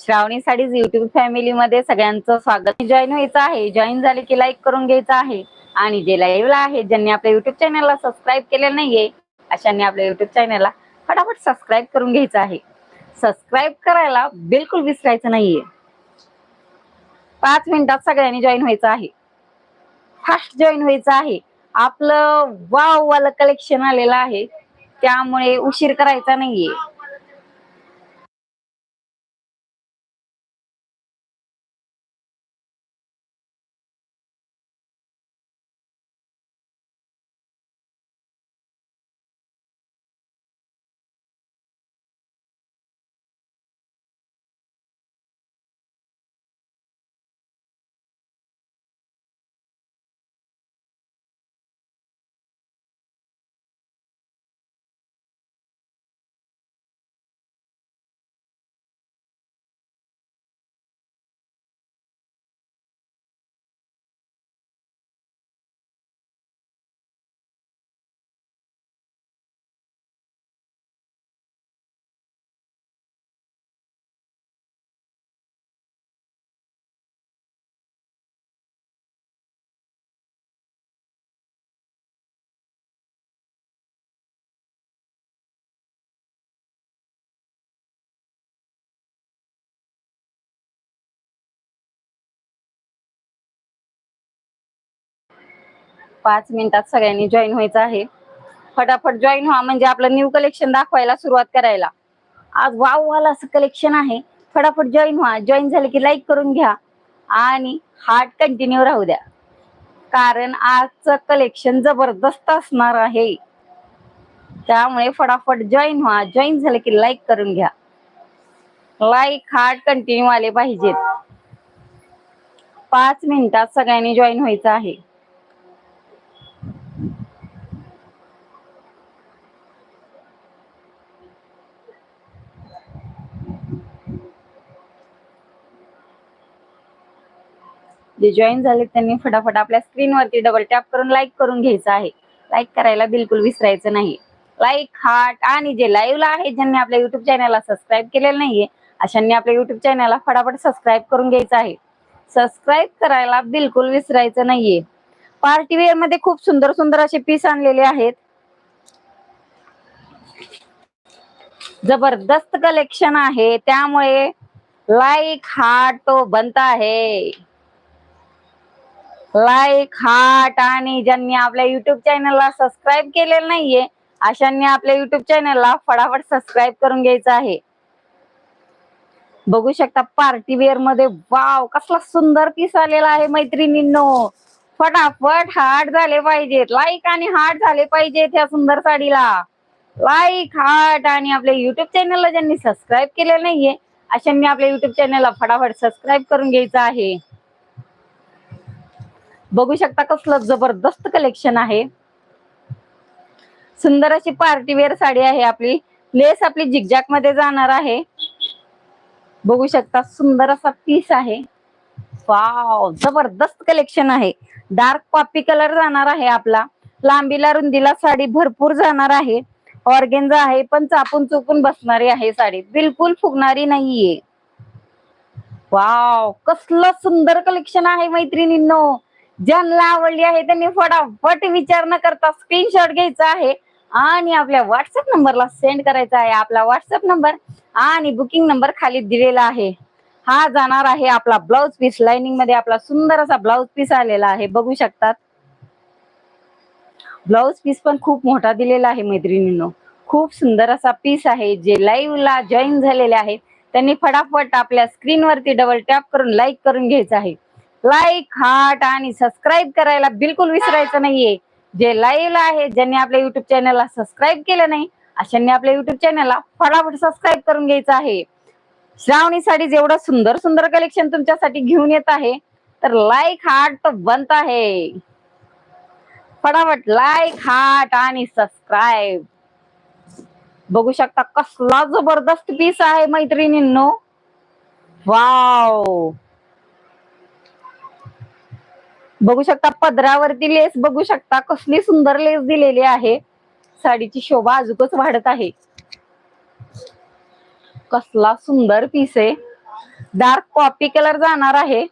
श्रावणी sarees YouTube family मध्ये सगळ्यांचं स्वागत. जॉईन व्हायचं आहे. जॉईन झाले की लाईक करून घ्यायचं आहे. आणि जे लाईव्हला आहे ज्यांनी आपल्या युट्यूब चॅनलला सबस्क्राईब केलेलं नाहीये अशांनी आपल्या युट्यूब चॅनलला फटाफट सबस्क्राईब करून घ्यायचं आहे. सबस्क्राईब करायला बिलकुल विसरायचं नाहीये. पाच मिनिटात सगळ्यांनी जॉईन व्हायचं आहे. फास्ट जॉईन व्हायचं आहे. आपलं वाव वालं कलेक्शन आलेलं आहे. त्यामुळे उशीर करायचा नाहीये. पाच मिनिटात सगळ्यांनी जॉईन व्हायचं आहे. फटाफट जॉईन व्हा म्हणजे आपलं न्यू कलेक्शन दाखवायला सुरुवात करायला. आज वाव वाला असं कलेक्शन आहे. फटाफट जॉईन व्हा. जॉईन झाले की लाईक करून घ्या. आणि हार्ट कंटिन्यू राहू द्या. कारण आजचं कलेक्शन जबरदस्त असणार आहे. त्यामुळे फटाफट जॉईन व्हा. जॉईन झाले की लाईक करून घ्या. लाईक हार्ट कंटिन्यू आले पाहिजेत. पाच मिनिटात सगळ्यांनी जॉईन व्हायचं आहे. जे जॉईन झाले त्यांनी फटाफट आपल्या स्क्रीनवरती डबल टॅप करून लाईक करून घ्यायचं आहे. लाईक करायला बिलकुल विसरायचं नाही. लाईक हार्ट आणि जे लाईव्हला आहे ज्यांनी आपल्या युट्यूब चॅनलला सबस्क्राईब केलेलं नाहीये अशांनी आपल्या युट्यूब चॅनलला फटाफट सबस्क्राईब करून घ्यायचं आहे. सबस्क्राईब करायला बिलकुल विसरायचं नाहीये. पार्टी वेअरमध्ये खूप सुंदर सुंदर असे पीस आणलेले आहेत. जबरदस्त कलेक्शन आहे. त्यामुळे लाईक हार्ट तो बनता है लाईक हार्ट आणि ज्यांनी आपल्या युट्यूब चॅनलला सबस्क्राईब केलेलं नाहीये अशांनी आपल्या युट्यूब चॅनलला फटाफट सबस्क्राईब करून घ्यायचं आहे. बघू शकता पार्टी वेअरमध्ये वाव कसला सुंदर पीस आलेला आहे मैत्रिणींनो. फटाफट हार्ट झाले पाहिजेत. लाईक आणि हार्ट झाले पाहिजेत ह्या सुंदर साडीला. लाईक हार्ट आणि आपल्या युट्यूब चॅनलला ज्यांनी सबस्क्राईब केलेलं नाहीये अशांनी आपल्या युट्यूब चॅनलला फटाफट सबस्क्राईब करून घ्यायचं आहे. बघू शकता कसलं जबरदस्त कलेक्शन आहे. सुंदर अशी पार्टीवेअर साडी आहे आपली. लेस आपली झिकझॅकमध्ये जाणार आहे. बघू शकता सुंदर असा पीस आहे. वाव जबरदस्त कलेक्शन आहे. डार्क कॉपी कलर जाणार आहे आपला. लांबीला रुंदीला साडी भरपूर जाणार आहे. ऑर्गेन्झा आहे पण चापून चुकून बसणारी आहे साडी. बिलकुल फुगणारी नाहीये. वाव कसलं सुंदर कलेक्शन आहे मैत्रिणींनो. ज्यांना आवडली आहे त्यांनी फटाफट विचार न करता स्क्रीनशॉट घ्यायचा आहे. आणि आपल्या व्हॉट्सअप नंबरला सेंड करायचा आहे. आपला व्हॉट्सअप नंबर आणि बुकिंग नंबर खाली दिलेला आहे. हा जाणार आहे आपला ब्लाउज पीस लाइनिंगमध्ये आपला सुंदर असा ब्लाउज पीस आलेला आहे. बघू शकतात. ब्लाउज पीस पण खूप मोठा दिलेला आहे मैत्रिणींनो. खूप सुंदर असा पीस आहे जे लाईव्ह ला जॉईन झालेले आहेत त्यांनी फटाफट आपल्या स्क्रीनवरती डबल टॅप करून लाईक करून घ्यायचं आहे. लाईक हार्ट आणि सबस्क्राईब करायला बिलकुल विसरायचं नाहीये. जे लाईव्ह आहे ज्यांनी आपल्या युट्यूब चॅनलला सबस्क्राईब केलं नाही अशांनी आपल्या युट्यूब चॅनलला फटाफट सबस्क्राईब करून घ्यायचं आहे. श्रावणी साडी जेवढं सुंदर सुंदर कलेक्शन तुमच्यासाठी घेऊन येत आहे तर लाईक हार्ट तर बनत आहे. फटाफट लाईक हार्ट आणि सबस्क्राईब बघू शकता कसला जबरदस्त पीस आहे मैत्रिणींनो. वाव बघू शकता पदरावरती लेस बघू शकता कसली सुंदर लेस दिलेली आहे. साडीची शोभा अजूकच वाढत आहे. कसला सुंदर पीस आहे. डार्क कॉपी कलर जाणार आहे.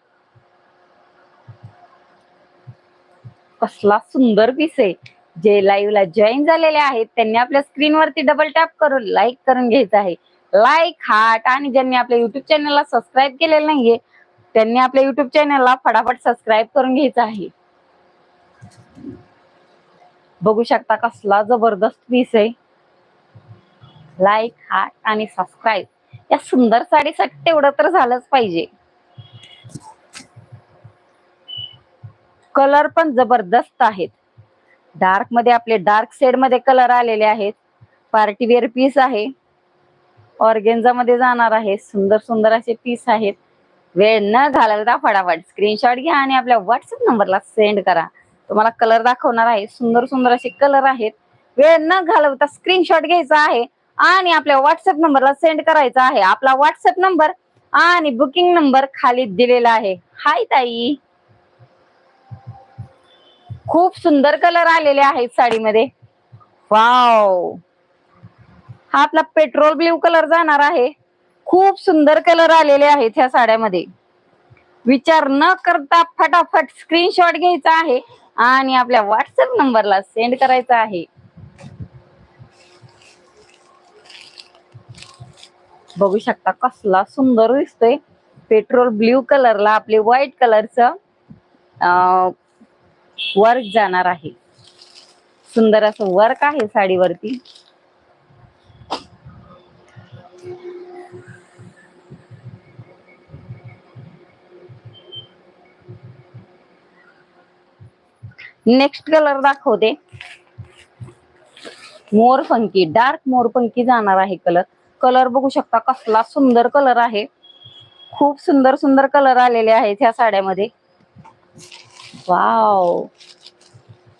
कसला सुंदर पीस आहे. जे लाईव्ह ला जॉईन झालेले आहेत त्यांनी आपल्या स्क्रीनवरती डबल टॅप करून लाईक करून घ्यायचं आहे. लाईक हार्ट आणि ज्यांनी आपल्या युट्यूब चॅनलला सबस्क्राईब केलेलं नाहीये त्यांनी आपल्या युट्यूब चॅनलला फटाफट सबस्क्राईब करून घ्यायचं आहे. बघू शकता कसला जबरदस्त पीस आहे. लाईक हार्ट आणि सबस्क्राईब या सुंदर साडीसाठी तेवढं तर झालंच पाहिजे. कलर पण जबरदस्त आहेत. डार्कमध्ये आपले डार्क शेडमध्ये कलर आलेले आहेत. पार्टीवेअर पीस आहे. ऑर्गेन्झा मध्ये जाणार आहे. सुंदर सुंदर असे पीस आहेत. वेळ न घालवता फटाफट स्क्रीनशॉट घ्या आणि आपल्या व्हॉट्सअप नंबरला सेंड करा. तुम्हाला कलर दाखवणार आहे. सुंदर सुंदर असे कलर आहेत. वेळ न घालवता स्क्रीनशॉट घ्यायचा आहे आणि आपल्या व्हॉट्सअप नंबरला सेंड करायचा आहे. आपला व्हॉट्सअप नंबर आणि बुकिंग नंबर खाली दिलेला आहे. हाय ताई. खूप सुंदर कलर आलेले आहेत साडीमध्ये. वाव हा आपला पेट्रोल ब्ल्यू कलर जाणार आहे. खूप सुंदर कलर आलेले आहेत ह्या साड्यामध्ये. विचार न करता फटाफट स्क्रीनशॉट घ्यायचा आहे आणि आपल्या व्हॉट्सअप नंबरला सेंड करायचा आहे. बघू शकता कसला सुंदर दिसतोय. पेट्रोल ब्ल्यू कलरला आपले व्हाईट कलरचं वर्क जाणार आहे. सुंदर असं वर्क आहे साडीवरती. नेक्स्ट कलर दाखवते मोर डार्क मोर जाणार आहे कलर कलर बघू शकता कसला सुंदर कलर आहे. खूप सुंदर सुंदर कलर आलेले आहेत ह्या साड्यामध्ये. वाव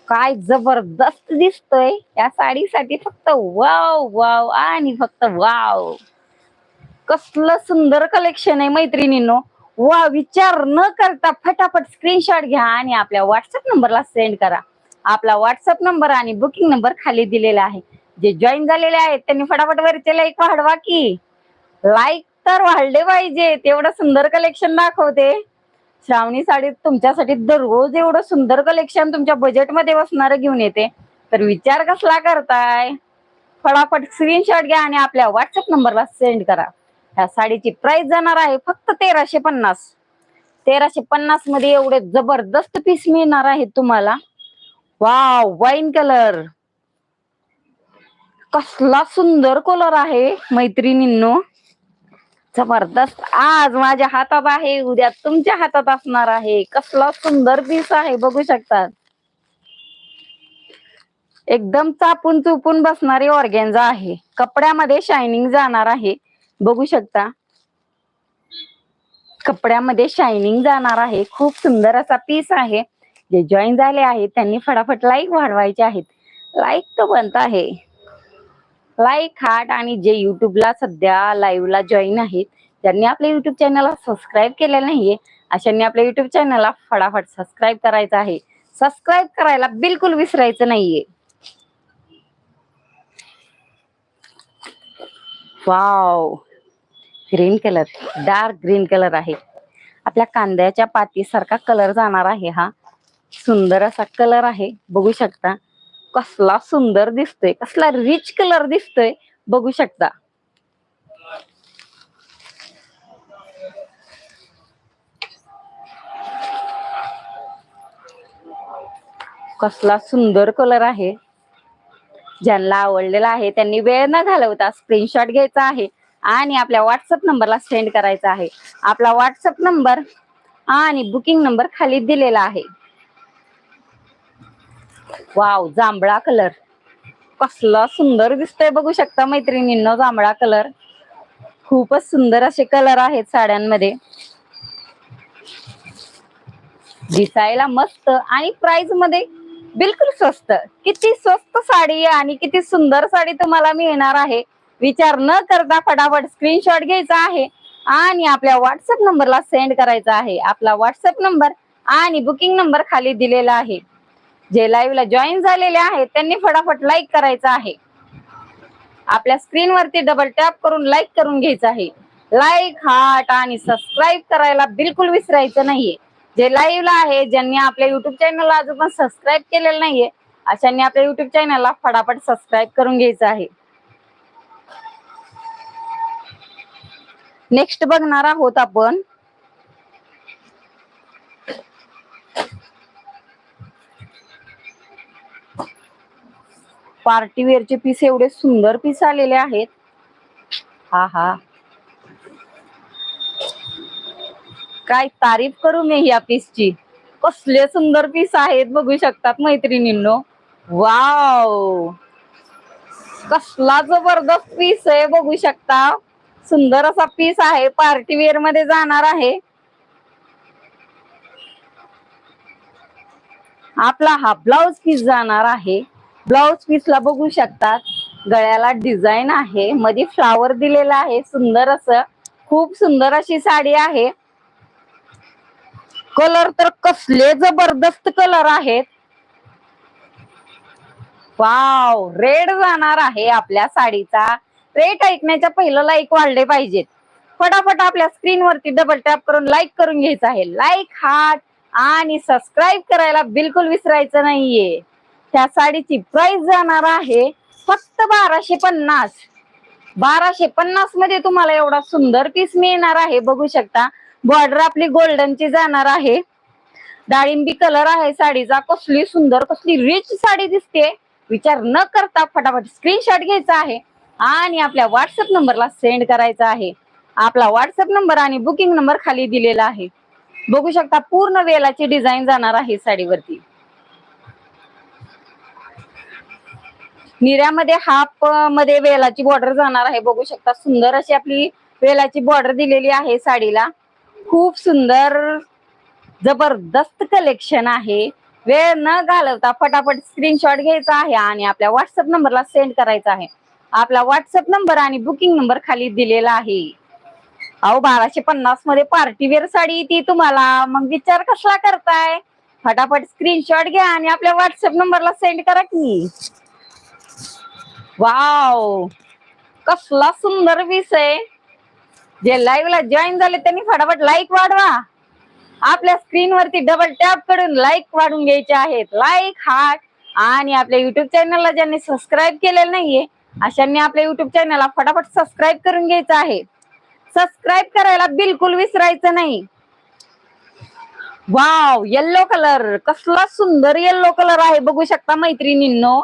काय जबरदस्त दिसतोय. या साडीसाठी फक्त वाव वाव आणि फक्त वाव कसलं सुंदर कलेक्शन आहे मैत्रिणींनो. वा विचार न करता फटाफट स्क्रीनशॉट घ्या आणि आपल्या व्हॉट्सअप नंबरला सेंड करा. आपला व्हॉट्सअप नंबर आणि बुकिंग नंबर खाली दिलेला आहे. जे जॉईन झालेले आहेत त्यांनी फटाफट वरचे लाईक वाढवा की. लाईक तर वाढले पाहिजे तेवढं सुंदर कलेक्शन दाखवते. श्रावणी साडीत तुमच्यासाठी दररोज एवढं सुंदर कलेक्शन तुमच्या बजेटमध्ये बसणार घेऊन येते. तर विचार कसला करताय? फटाफट स्क्रीनशॉट घ्या आणि आपल्या व्हॉट्सअप नंबरला सेंड करा. ह्या साडीची प्राइस जाणार आहे फक्त तेराशे पन्नास. तेराशे पन्नासमध्ये एवढे जबरदस्त पीस मिळणार आहेत तुम्हाला. वाव वाईन कलर कसला सुंदर कलर आहे मैत्रिणींनो. जबरदस्त. आज माझ्या हातात आहे उद्या तुमच्या हातात असणार आहे. कसला सुंदर पीस आहे बघू शकतात एकदम चापून चुपून बसणारी ऑर्गेन्झा आहे. कपड्यामध्ये शायनिंग जाणार आहे. बघू शकता. कपड्यामध्ये शायनिंग जाणार आहे. खूप सुंदर असा पीस आहे. जे जॉईन झाले आहेत त्यांनी फटाफट लाईक वाढवायचे आहेत. लाईक तो बनत आहे. लाईक हार्ट आणि जे युट्यूबला सध्या लाईव्हला जॉईन आहेत ज्यांनी आपल्या युट्यूब चॅनलला सबस्क्राईब केले नाहीये अशांनी आपल्या युट्यूब चॅनलला फटाफट सबस्क्राईब करायचं आहे. सबस्क्राईब करायला बिलकुल विसरायचं नाहीये. Wow green colour dark green colour आहे. आपल्या कांद्याच्या पातीसारखा कलर जाणार आहे हा. सुंदर असा कलर आहे. बघू शकता. कसला सुंदर दिसतोय. कसला रिच कलर दिसतोय. बघू शकता. कसला सुंदर कलर आहे. ज्यांना आवडलेला आहे त्यांनी वेळ न घालवता स्क्रीनशॉट घ्यायचा आहे. आणि आपल्या व्हॉट्सअप नंबरला सेंड करायचा आहे. आपला व्हॉट्सअप नंबर आणि बुकिंग नंबर खाली दिलेला आहे. वाव जांभळा कलर कसला सुंदर दिसतोय बघू शकता मैत्रिणींनो जांभळा कलर खूपच सुंदर असे कलर आहेत साड्यांमध्ये. दिसायला मस्त आणि प्राइसमध्ये बिलकुल स्वस्त. किती स्वस्त साडी आणि किती सुंदर साडी तुम्हाला मिळणार आहे. विचार न करता फटाफट स्क्रीनशॉट घ्यायचा आहे आणि आपल्या व्हॉट्सअप नंबरला सेंड करायचा आहे. आपला व्हॉट्सअप नंबर आणि बुकिंग नंबर खाली दिलेला आहे. जे लाईव्हला जॉईन झालेले आहेत त्यांनी फटाफट लाईक करायचं आहे. आपल्या स्क्रीनवरती डबल टॅप करून लाईक करून घ्यायचं आहे. लाईक हार्ट आणि सबस्क्राईब करायला बिलकुल विसरायचं नाहीये. जे लाईव्हला आहे ज्यांनी आपल्या युट्यूब चॅनलला अजून पण सबस्क्राईब केलेलं नाहीये अशांनी आपल्या युट्यूब चॅनलला फटाफट सबस्क्राईब करून घ्यायचं आहे. नेक्स्ट बघणार आहोत आपण. पार्टीवेअरचे पीस एवढे सुंदर पीस आलेले आहेत. हा हा. काय तारीफ करू मी या पीसची कसले सुंदर पीस आहेत बघू शकतात मैत्रिणींनो. वाव कसला जबरदस्त पीस आहे बघू शकता. सुंदर असा पीस आहे. पार्टी वेअरमध्ये जाणार आहे. आपला हा ब्लाउज पीस जाणार आहे. ब्लाउज पीसला बघू शकतात. गळ्याला डिझाईन आहे. मध्ये फ्लावर दिलेला आहे. सुंदर असं. खूप सुंदर अशी साडी आहे. कलर तर कसले जबरदस्त कलर आहेत. वाव रेड जाणार आहे आपल्या साडीचा. रेट ऐकण्याच्या पहिलं लाईक वाढले पाहिजेत. फटाफट आपल्या स्क्रीनवरती डबल टॅप करून लाईक करून घ्यायचं आहे. लाईक हार्ट आणि सबस्क्राईब करायला बिलकुल विसरायचं नाहीये. त्या साडीची प्राइस जाणार आहे फक्त बाराशे पन्नास. बाराशे पन्नासमध्ये तुम्हाला एवढा सुंदर पीस मिळणार आहे. बघू शकता बॉर्डर आपली गोल्डनची जाणार आहे. डाळिंबी कलर आहे साडीचा. कसली सुंदर कसली रिच साडी दिसते. विचार न करता फटाफट स्क्रीनशॉट घ्यायचा आहे. आणि आपल्या व्हॉट्सअप नंबरला सेंड करायचा आहे. आपला व्हॉट्सअप नंबर आणि बुकिंग नंबर खाली दिलेला आहे. बघू शकता पूर्ण वेलाची डिझाईन जाणार आहे साडीवरती. निऱ्यामध्ये हाफमध्ये वेलाची बॉर्डर जाणार आहे. बघू शकता सुंदर अशी आपली वेलाची बॉर्डर दिलेली आहे साडीला. खूप सुंदर जबरदस्त कलेक्शन आहे. वेळ न घालवता फटाफट स्क्रीनशॉट घ्यायचा आहे आणि आपल्या व्हॉट्सअप नंबरला सेंड करायचा आहे. आपला व्हॉट्सअप नंबर आणि बुकिंग नंबर खाली दिलेला आहे. अहो बाराशे पन्नासमध्ये पार्टीवेअर साडी ती तुम्हाला. मग विचार कसला करताय? फटाफट स्क्रीनशॉट घ्या आणि आपल्या व्हॉट्सअप नंबरला सेंड करा की. वाव कसला सुंदर पीस आहे. जे लाईव्ह ला जॉईन झाले त्यांनी फटाफट लाईक वाढवा. आपल्या स्क्रीनवरती डबल टॅप करून लाईक वाढून घ्यायचे आहेत. लाईक हार्ट आणि आपल्या युट्यूब चॅनलला ज्यांनी सबस्क्राईब केलेलं नाहीये अशांनी आपल्या युट्यूब चॅनलला फटाफट सबस्क्राईब करून घ्यायचं आहे. सबस्क्राईब करायला बिलकुल विसरायचं नाही. वाव येल्लो कलर कसला सुंदर येल्लो कलर आहे बघू शकता मैत्रिणींनो.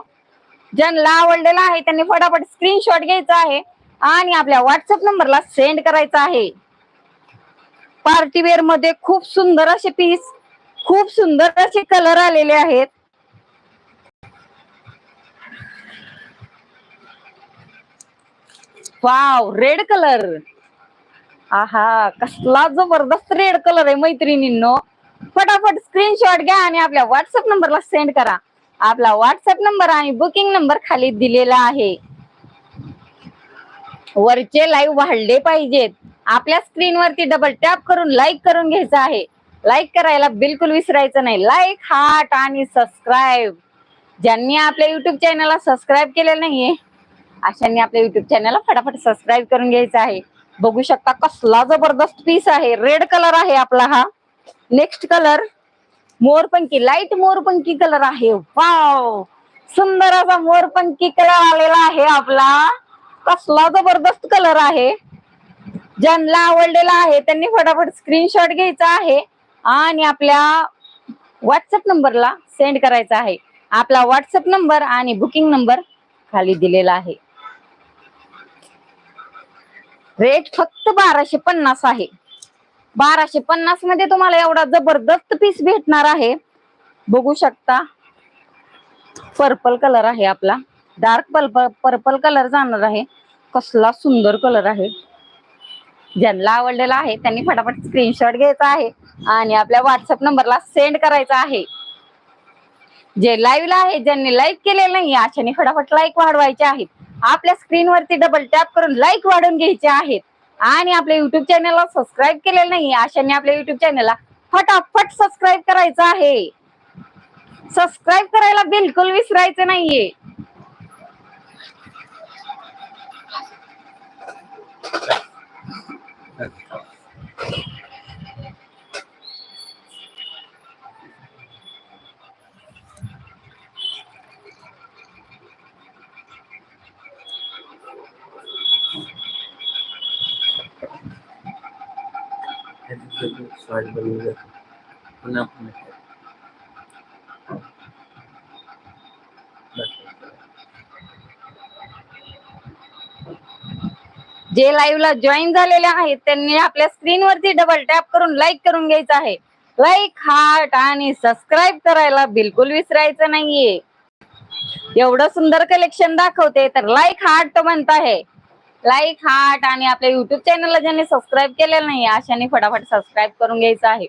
ज्यांना आवडलेला आहे त्यांनी फटाफट स्क्रीनशॉट घ्यायचा आहे आणि आपल्या व्हॉट्सअप नंबरला सेंड करायचा आहे. पार्टीवेअरमध्ये खूप सुंदर असे पीस खूप सुंदर असे कलर आलेले आहेत. वाव रेड कलर आहा कसला जबरदस्त रेड कलर आहे मैत्रिणींनो. फटाफट स्क्रीनशॉट घ्या आणि आपल्या व्हॉट्सअप नंबरला सेंड करा. आपला व्हॉट्सअप नंबर आणि बुकिंग नंबर खाली दिलेला आहे. वरचे लाईव्ह वाढले पाहिजेत. आपल्या स्क्रीनवरती डबल टॅप करून लाईक करून घ्यायचं आहे. लाईक करायला बिलकुल विसरायचं नाही. लाईक हार्ट आणि सबस्क्राईब ज्यांनी आपल्या युट्यूब चॅनलला सबस्क्राईब केलेलं नाहीये अशांनी आपल्या युट्यूब चॅनलला फटाफट सबस्क्राईब करून घ्यायचं आहे. बघू शकता कसला जबरदस्त पीस आहे. रेड कलर आहे आपला हा. नेक्स्ट कलर मोरपंखी लाइट मोरपंखी कलर आहे. वाव सुंदर असा मोरपंखी कलर आलेला आहे आपला. कसला जबरदस्त कलर आहे. ज्यांना आवडलेला आहे त्यांनी फटाफट स्क्रीनशॉट घ्यायचा आहे. आणि आपल्या व्हॉट्सअप नंबरला सेंड करायचा आहे. आपला व्हॉट्सअप नंबर आणि बुकिंग नंबर खाली दिलेला आहे. रेट फक्त बाराशे पन्नास आहे. बाराशे पन्नासमध्ये तुम्हाला एवढा जबरदस्त पीस भेटणार आहे. बघू शकता. पर्पल कलर आहे आपला. डार्क पर्पल पर्पल कलर जाणार आहे. कसला सुंदर कलर आहे. ज्यांना आवडलेला आहे त्यांनी फटाफट स्क्रीनशॉट घ्यायचा आहे आणि आपल्या व्हॉट्सअप नंबरला सेंड करायचा आहे. जे लाईव्हला आहे ज्यांनी लाईक केलेलं नाही अशाने फटाफट लाईक वाढवायचे आहेत. आपल्या स्क्रीनवरती डबल टॅप करून लाईक वाढवून घ्यायचे आहेत. आणि आपल्या युट्यूब चॅनलला सबस्क्राईब केलेलं नाही अशाने आपल्या युट्यूब चॅनलला फटाफट सबस्क्राईब करायचं आहे. सबस्क्राईब करायला बिलकुल विसरायचं नाहीये. शॉर्ट जाते पुन्हा पुन्हा जे लाईव्ह ला जॉईन झालेले आहेत त्यांनी आपल्या स्क्रीनवरती डबल टॅप करून लाईक करून घ्यायचं आहे. लाईक हार्ट आणि सबस्क्राईब करायला बिलकुल विसरायचं नाहीये. एवढं सुंदर कलेक्शन दाखवते तर लाईक हार्ट तो म्हणत आहे लाईक हार्ट आणि आपल्या युट्यूब चॅनलला ज्यांनी सबस्क्राईब केलेलं नाही अशाने फटाफट सबस्क्राईब करून घ्यायचं आहे.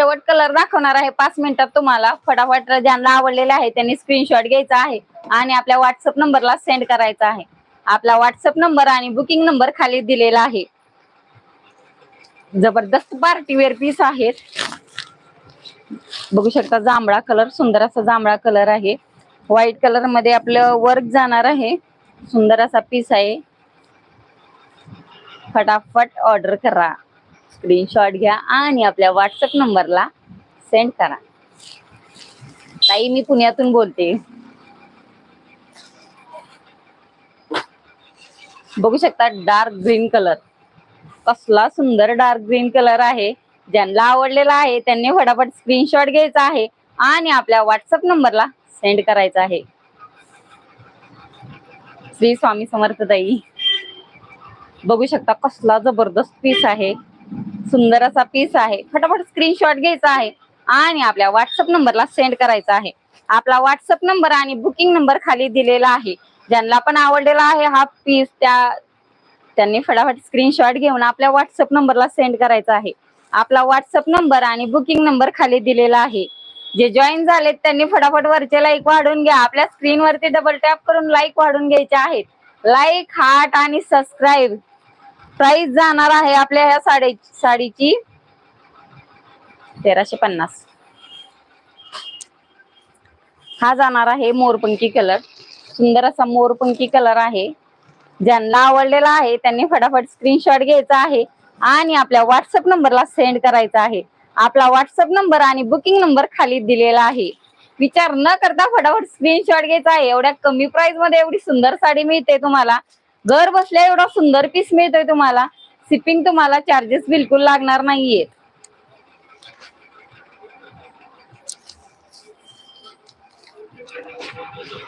शेवट कलर दाखवणार आहे. पाच मिनिटात तुम्हाला फटाफट ज्यांना आवडलेले आहे त्यांनी स्क्रीनशॉट घ्यायचा आहे आणि आपल्या व्हॉट्सअप नंबरला सेंड करायचा आहे. आपला व्हॉट्सअप नंबर आणि बुकिंग नंबर खाली दिलेला आहे. जबरदस्त पार्टी वेअर पीस आहेत. बघू शकता जांभळा कलर सुंदर असा जांभळा कलर आहे. व्हाईट कलरमध्ये आपलं वर्क जाणार आहे. सुंदर असा पीस आहे. फटाफट ऑर्डर करा. स्क्रीनशॉट घ्या आणि आपल्या व्हॉट्सअप नंबरला सेंड करा. ताई मी पुण्यातून बोलते. बघू शकता डार्क ग्रीन कलर कसला सुंदर डार्क ग्रीन कलर आहे. ज्यांना आवडलेला आहे त्यांनी फटाफट स्क्रीनशॉट घ्यायचा आहे आणि आपल्या व्हॉट्सअप नंबरला सेंड करायचा आहे. श्री स्वामी समर्थ ताई बघू शकता कसला जबरदस्त पीस आहे. सुंदर असा पीस आहे. फटाफट स्क्रीनशॉट घ्यायचा आहे आणि आपल्या व्हॉट्सअप नंबरला सेंड करायचा आहे. आपला व्हॉट्सअप नंबर आणि बुकिंग नंबर खाली दिलेला आहे. ज्यांना पण आवडलेला आहे हा पीस त्या त्यांनी फटाफट स्क्रीनशॉट घेऊन आपल्या व्हॉट्सअप नंबरला सेंड करायचा आहे. आपला व्हॉट्सअप नंबर आणि बुकिंग नंबर खाली दिलेला आहे. जे जॉईन झालेत त्यांनी फटाफट वरचे लाईक वाढून घ्या. आपल्या स्क्रीनवरती डबल टॅप करून लाईक वाढून घ्यायचे आहेत. लाईक हार्ट आणि सबस्क्राईब प्राइस जाणार आहे आपल्या ह्या साडी साडीची तेराशे पन्नास. हा जाणार आहे मोरपंखी कलर. सुंदर असा मोरपंखी कलर आहे. ज्यांना आवडलेला आहे त्यांनी फटाफट स्क्रीनशॉट घ्यायचा आहे आणि आपल्या व्हॉट्सअप नंबरला सेंड करायचा आहे. आपला व्हॉट्सअप नंबर आणि बुकिंग नंबर खाली दिलेला आहे. विचार न करता फटाफट स्क्रीनशॉट घ्यायचा आहे. एवढ्या कमी प्राइसमध्ये एवढी सुंदर साडी मिळते तुम्हाला. घर बसल्या एवढा सुंदर पीस मिळतोय तुम्हाला. शिपिंग तुम्हाला चार्जेस बिलकुल लागणार नाहीये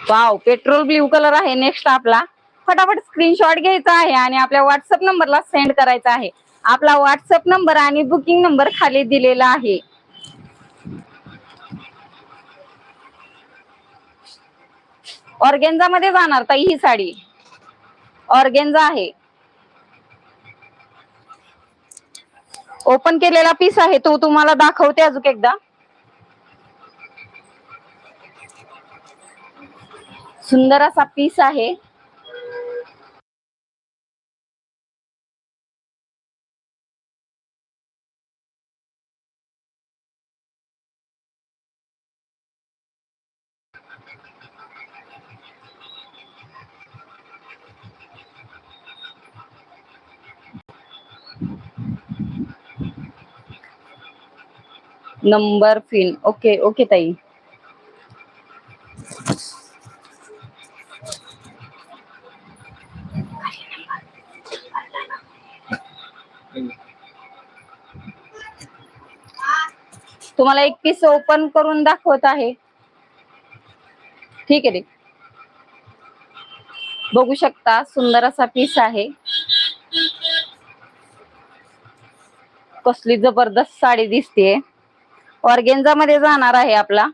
वाव पेट्रोल ब्ल्यू कलर आहे नेक्स्ट आपला. फटाफट स्क्रीनशॉट घ्यायचा आहे आणि आपल्या व्हॉट्सअप नंबरला सेंड करायचा आहे. आपला व्हॉट्सअप नंबर आणि बुकिंग नंबर खाली दिलेला आहे. ऑर्गेन्झा मध्ये जाणार ताई ही साडी. ऑर्गेन्झा आहे. ओपन केलेला पीस आहे तो तुम्हाला दाखवते अजून एकदा. सुंदर असा पीस आहे. Number fin. ओके ओके ताई. तुम्हाला एक पीस ओपन करून दाखवत आहे. ठीक आहे बघू शकता सुंदर असा पीस आहे. कसली जबरदस्त साडी दिसते ऑर्गेन्झा मध्ये जाणार आहे आपला.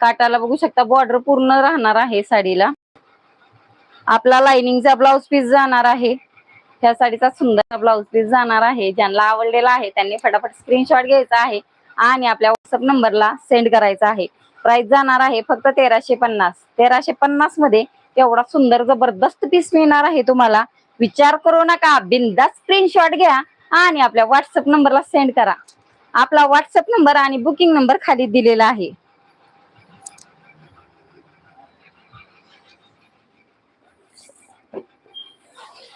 काटाला बघू शकता बॉर्डर पूर्ण राहणार आहे साडीला. आपला लाइनिंगचा ब्लाउज पीस जाणार आहे. त्या साडीचा सुंदर ब्लाउज पीस जाणार आहे. ज्यांना आवडलेला आहे त्यांनी फटाफट स्क्रीनशॉट घ्यायचा आहे आणि आपल्या व्हॉट्सअप नंबरला सेंड करायचा आहे. प्राइस जाणार आहे फक्त तेराशे पन्नास. तेराशे पन्नासमध्ये एवढा सुंदर जबरदस्त पीस मिळणार आहे तुम्हाला. विचार करू नका बिंदा स्क्रीनशॉट घ्या आणि आपल्या व्हॉट्सअप नंबरला सेंड करा. आपला व्हॉट्सअप नंबर आणि बुकिंग नंबर खाली दिलेला आहे.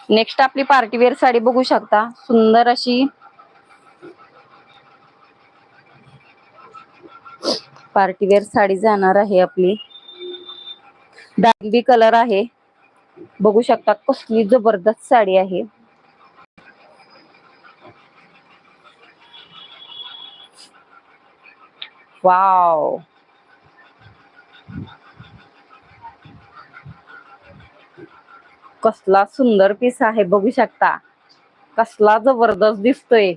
नेक्स्ट आपली पार्टीवेअर साडी बघू शकता. सुंदर अशी. पार्टीवेअर साडी जाणार आहे आपली. डांबी कलर आहे. बघू शकता कसली जबरदस्त साडी आहे. वाव कसला सुंदर पीस आहे बघू शकता. कसला जबरदस्त दिसतोय.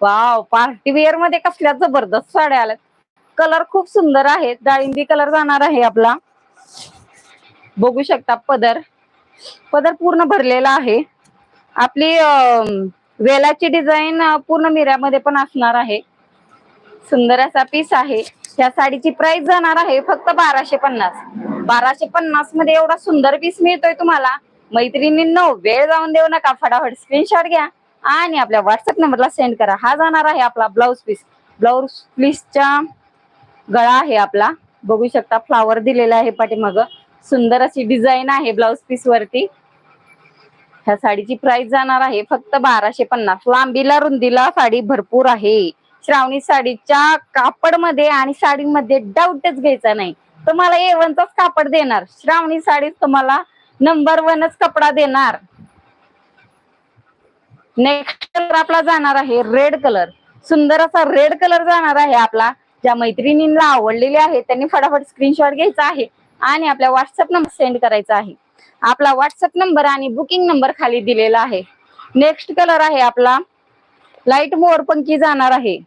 वाव पार्टी वेअरमध्ये कसल्या जबरदस्त साड्या आल्यात. कलर खूप सुंदर आहेत डाळिंबी कलर जाणार आहे आपला. बघू शकता पदर. पदर पूर्ण भरलेला आहे. आपली वेलाची डिझाईन पूर्ण मिऱ्यामध्ये पण असणार आहे. सुंदर असा पीस आहे. या साडीची प्राइस जाणार आहे फक्त बाराशे पन्नास. बाराशे पन्नासमध्ये एवढा सुंदर पीस मिळतोय तुम्हाला. मैत्रिणींनो वेळ जाऊन देऊ नका. फटाफट स्क्रीनशॉट घ्या आणि आपल्या व्हॉट्सअप नंबरला सेंड करा. हा जाणार आहे आपला ब्लाऊज पीस ब्लाऊज पीसचा गळा आहे आपला. बघू शकता फ्लावर दिलेला आहे पाठीमाग. सुंदर अशी डिझाईन आहे ब्लाऊज पीस वरती. ह्या साडीची प्राइस जाणार आहे फक्त बाराशे पन्नास. लांबीला रुंदीला साडी भरपूर आहे. श्रावणी साडीच्या कापडमध्ये आणि साडीमध्ये डाऊटच घ्यायचा नाही. तुम्हाला ए कापड देणार. श्रावणी साडीत तुम्हाला नंबर वनच कपडा देणार. नेक्स्ट कलर आपला जाणार आहे रेड कलर सुंदर असा रेड कलर जाणार आहे आपला. ज्या मैत्रिणींना आवडलेले आहे त्यांनी फटाफट स्क्रीनशॉट घ्यायचा आहे आणि आपल्या व्हॉट्सअप नंबर सेंड करायचा आहे. आपला व्हॉट्सअप नंबर आणि बुकिंग नंबर खाली दिलेला आहे. नेक्स्ट कलर आहे आपला. लाइट मोरपंकी जाणार आहे.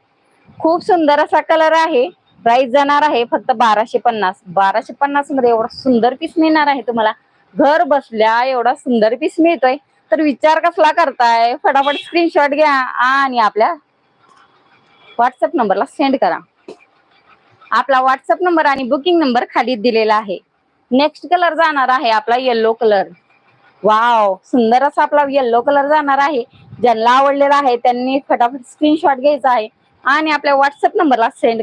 खूप सुंदर असा कलर आहे. प्राइस जाणार आहे फक्त बाराशे पन्नास. बाराशे पन्नासमध्ये एवढा सुंदर पीस मिळणार आहे तुम्हाला. घर बसल्या एवढा सुंदर पीस मिळतोय. तर विचार कसला करताय? फटाफट स्क्रीनशॉट घ्या आणि आपल्या व्हॉट्सअप नंबरला सेंड करा. आपला व्हॉट्सअप नंबर आणि बुकिंग नंबर खाली दिलेला आहे. नेक्स्ट कलर जाणार आहे आपला येल्लो कलर वाव सुंदर असा आपला येल्लो कलर जाणार आहे. ज्यांना आवडलेला आहे त्यांनी फटाफट स्क्रीनशॉट घ्यायचा आहे. आणि आपल्या व्हॉट्सअप नंबरला सेंड